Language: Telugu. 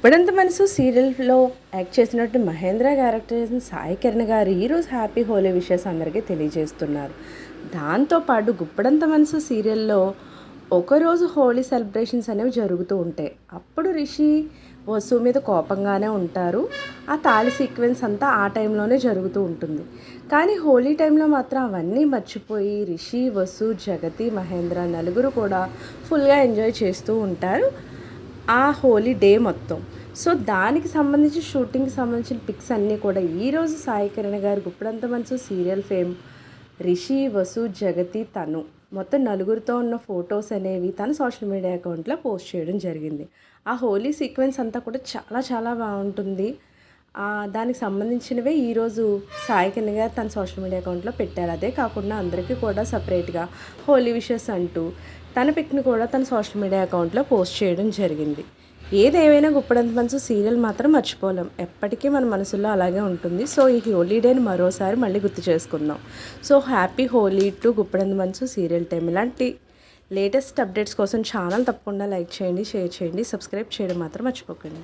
గుప్పడంత మనసు సీరియల్లో యాక్ట్ చేసినట్టు మహేంద్ర క్యారెక్టర్ చేసిన సాయి కిరణ్ గారు ఈరోజు హ్యాపీ హోలీ విషెస్ అందరికీ తెలియజేస్తున్నారు. దాంతోపాటు గుప్పడంత మనసు సీరియల్లో ఒకరోజు హోలీ సెలబ్రేషన్స్ అనేవి జరుగుతూ ఉంటాయి అప్పుడు రిషి వసు మీద కోపంగానే ఉంటారు. ఆ తాళి సీక్వెన్స్ అంతా ఆ టైంలోనే జరుగుతూ ఉంటుంది. కానీ హోలీ టైంలో మాత్రం అవన్నీ మర్చిపోయి రిషి వసు జగతి మహేంద్ర నలుగురు కూడా ఫుల్గా ఎంజాయ్ చేస్తూ ఉంటారు. ఆ హోలీ డే మొత్తం. సో దానికి సంబంధించి షూటింగ్కి సంబంధించిన పిక్స్ అన్నీ కూడా ఈరోజు సాయి కిరణ్ గారు గుప్పడంత మనసు సీరియల్ ఫేమ్ రిషి వసు జగతి తను. మొత్తం నలుగురితో ఉన్న ఫొటోస్ అనేవి తన సోషల్ మీడియా అకౌంట్లో పోస్ట్ చేయడం జరిగింది. ఆ హోలీ సీక్వెన్స్ అంతా కూడా చాలా చాలా బాగుంటుంది. దానికి సంబంధించినవే ఈరోజు సాయి కిరణ్ గారు తన సోషల్ మీడియా అకౌంట్లో పెట్టారు. అదే కాకుండా అందరికీ కూడా సపరేట్గా హోలీ విషెస్ అంటూ తన పిక్ని కూడా తన సోషల్ మీడియా అకౌంట్లో పోస్ట్ చేయడం జరిగింది. ఏదేమైనా గుప్పడంత మనసు సీరియల్ మాత్రం మర్చిపోలేం. ఎప్పటికీ మన మనసులో అలాగే ఉంటుంది. సో ఈ హోలీ డేని మరోసారి మళ్ళీ గుర్తు చేసుకుందాం. So happy Holi to Guppedantha మనసు సీరియల్ టైం ఇలాంటి లేటెస్ట్ అప్డేట్స్ కోసం ఛానల్ తప్పకుండా లైక్ చేయండి షేర్ చేయండి సబ్స్క్రైబ్ చేయడం మాత్రం మర్చిపోకండి.